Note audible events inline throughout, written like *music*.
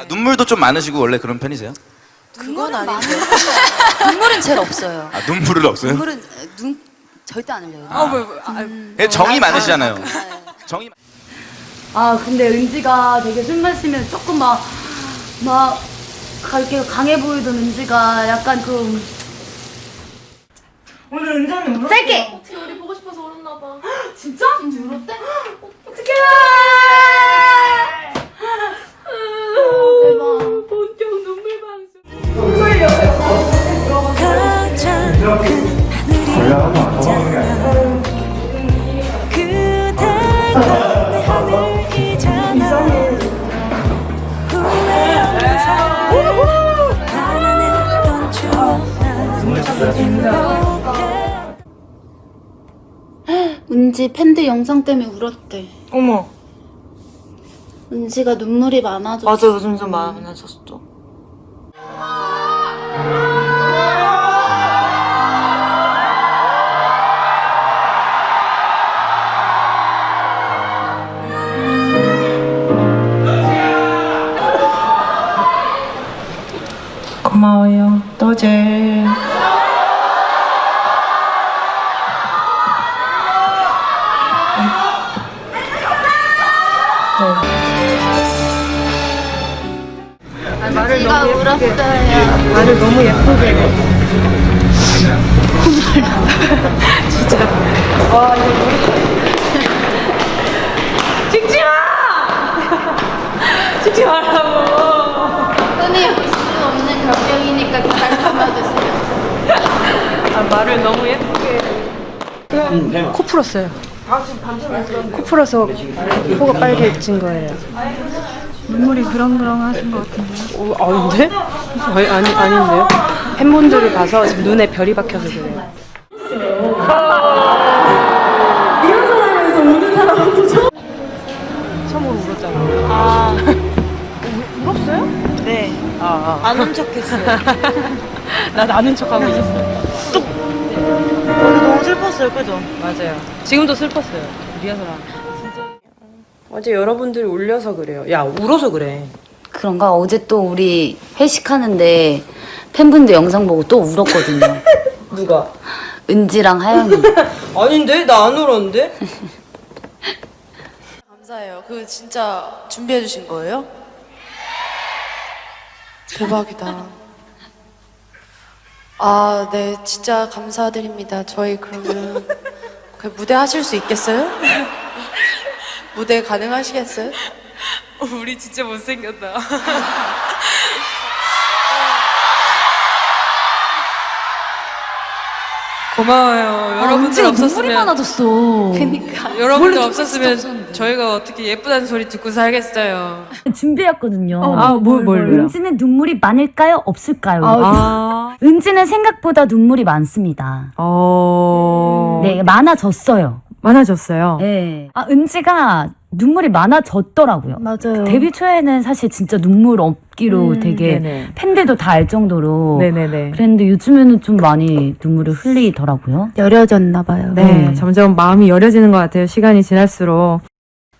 아, 눈물도 좀 많으시고 원래 그런 편이세요? 그건 아닌데. 눈물은 제일 없어요. 아, 눈물은 없어요? 눈물은 에, 눈 절대 안 흘려요. 아, 왜, 왜, 아, 예, 정이 많으시잖아요. 정이 많- 아 근데 은지가 되게 술 마시면 조금 막막 이렇게 강해 보이던 은지가 약간 좀 오늘 은정이 울었어. 짧게 어떻게 우리 보고 싶어서 울었나 봐. *gasps* 진짜? 은지 울었대? *gasps* 어떡해 은지 팬들 영상 때문에 울었대 어머. 은지가 눈물이 많아져 맞아 요즘 좀 많아졌어. 은지가 울었어요 말을 너무 예쁘게 해. 진짜. 와, 이거 *laughs* *laughs* 찍지 마! 찍지 말라고. 흔히 볼수 없는 감정이니까 잘 담아주세요 아, 말을 너무 예쁘게 해. 코 풀었어요. 코 풀어서 코가 빨개진 거예요. 눈물이 그렁그렁 하신 것 같은데요? 어, 아닌데? 아니, 아니, 아닌데요? 팬분들을 봐서 지금 눈에 별이 박혀서 그래요. 처음으로 울었잖아. 아. 울었어요? 네. 아, 아. 아는 척했어요. *laughs* 나 나는 척하고 있었어요. 슬펐어요, 그죠? 맞아요. 지금도 슬펐어요. 리허설하고. 진짜. 어제 여러분들이 울려서 그래요. 야, 울어서 그래. 그런가 어제 또 우리 회식하는데 팬분들 영상 보고 또 울었거든요. *laughs* 누가? 은지랑 하영이. *laughs* 아닌데? 나 안 울었는데? *laughs* 감사해요. 그 진짜 준비해 주신 거예요? 대박이다. 아, 네, 진짜 감사드립니다. 저희 그러면 그 무대 하실 수 있겠어요? *laughs* 무대 가능하시겠어요? 우리 진짜 못생겼다. 고마워요. 여러분들 은지가 눈물이 없었으면 많아졌어. 그니까. 여러분들 없었으면. 저희가 어떻게 예쁘다는 소리 듣고 살겠어요. *laughs* 준비했거든요 아, 뭘, 뭘요? 은지는 눈물이 많을까요? 없을까요? 아, *laughs* 은지는 생각보다 눈물이 많습니다 어. 네 많아졌어요 많아졌어요. 네. 아, 은지가 눈물이 많아졌더라고요. 맞아요. 데뷔 초에는 사실 진짜 눈물 없 기로 되게 네네. 팬들도 다 알 정도로 네네네. 그랬는데 요즘에는 좀 많이 눈물을 흘리더라고요. 여려졌나 봐요. 네, 네. 점점 마음이 여려지는 것 같아요. 시간이 지날수록.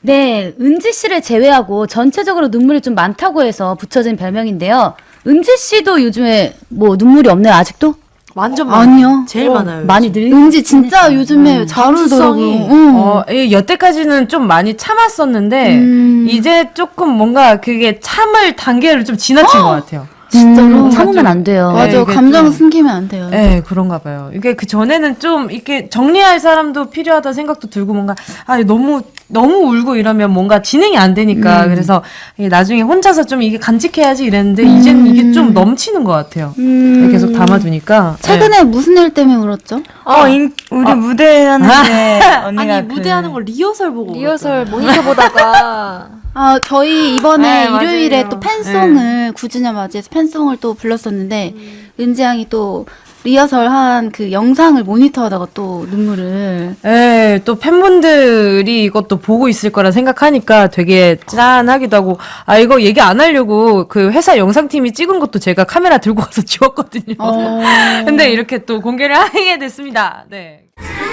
네, 은지 씨를 제외하고 전체적으로 눈물이 좀 많다고 해서 붙여진 별명인데요. 은지 씨도 요즘에 뭐 눈물이 없나요, 아직도? 완전 많아요. 아니요. 제일 많아요. 많이 늘 은지 진짜 요즘에 잘 울더라고. 응. 어, 이 여태까지는 좀 많이 참았었는데, 음. 이제 조금 뭔가 그게 참을 단계를 좀 지나친 것 같아요. 진짜로 음, 참으면 안 돼요. 네, 맞아, 이게 감정 좀- 숨기면 안 돼요. 네, 그런가 봐요. 이게 그 전에는 좀 이렇게 정리할 사람도 필요하다 생각도 들고 뭔가 아 너무 너무 울고 이러면 뭔가 진행이 안 되니까 그래서 이게 나중에 혼자서 좀 이게 간직해야지 이랬는데 이제는 이게 좀 넘치는 것 같아요. 음. 계속 담아두니까. 최근에 무슨 일 때문에 울었죠? 어, 인, 우리 무대 하는데 언니가 아니, 그 무대하는 걸 리허설 보고. 리허설 모니터 보다가 *laughs* 아 저희 이번에 네, 일요일에 맞아요. 또 팬송을 9주년 맞이해서 팬송을 또 불렀었는데 은지 양이 또 리허설 한 그 영상을 모니터하다가 또 눈물을 네, 또 팬분들이 이것도 보고 있을 거라 생각하니까 되게 짠하기도 하고, 아, 이거 얘기 안 하려고 그 회사 영상팀이 찍은 것도 제가 카메라 들고 가서 찍었거든요. *laughs* 어. *laughs* 근데 이렇게 또 공개를 *laughs* 하게 됐습니다. 네.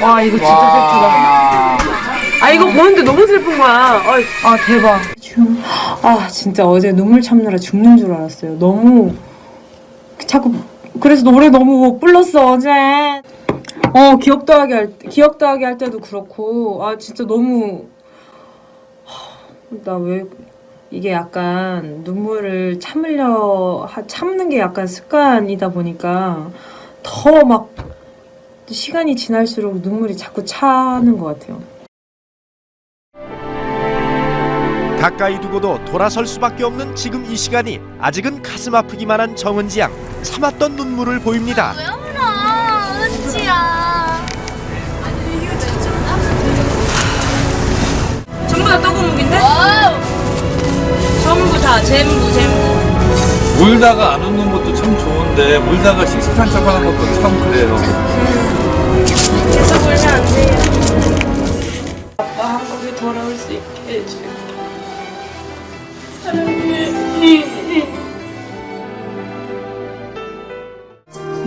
와 이거 진짜 슬프다. 아 이거 보는데 너무 슬픈 거야. 어, 아 대박. 아 진짜 어제 눈물 참느라 죽는 줄 알았어요. 너무 자꾸 그래서 노래 너무 못 불렀어 어제. 어 기억 더하기 할 기억 더하기 할 때도 그렇고 아 진짜 너무 나 왜 이게 약간 눈물을 참으려 하- 참는 게 약간 습관이다 보니까 더 막 시간이 지날수록 눈물이 자꾸 차는 것 같아요. 가까이 두고도 돌아설 수밖에 없는 지금 이 시간이 아직은 가슴 아프기만 한 정은지 양 참았던 눈물을 보입니다. 전부 다 떡어묵인데? 전부 다 잼부 잼부. 울다가 안 웃는 것도 참 좋은데 울다가 씩씩한 척하는 것도 참 그래요. 계속 울면 안 돼요. 아빠 한국에 돌아올 수 있게 해줘.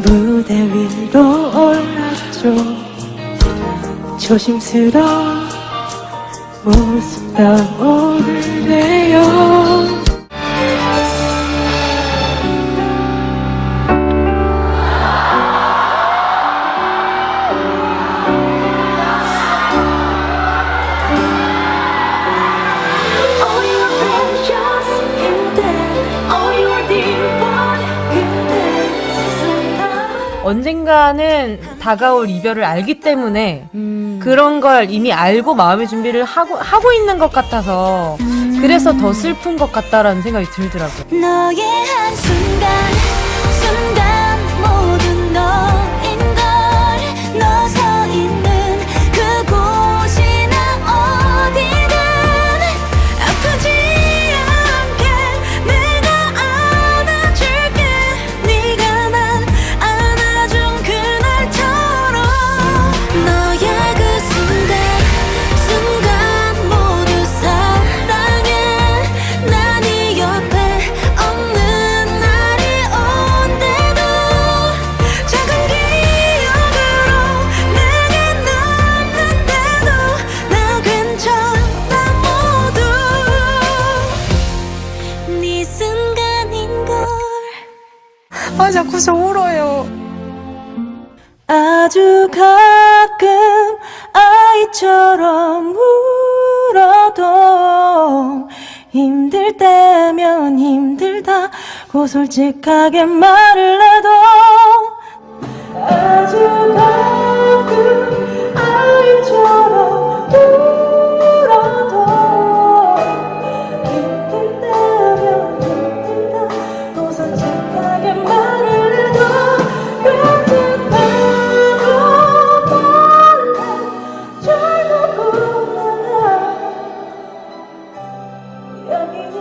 무대 위로 올랐죠. 조심스러운 모습 떠오르네요 언젠가는 다가올 이별을 알기 때문에 그런 걸 이미 알고 마음의 준비를 하고 하고 있는 것 같아서 그래서 더 슬픈 것 같다라는 생각이 들더라고요. 너의 한순간 순간 아 자꾸 저 울어요. 아주 가끔 아이처럼 울어도 힘들 때면 힘들다고 솔직하게 말을 해도 아주 Tell me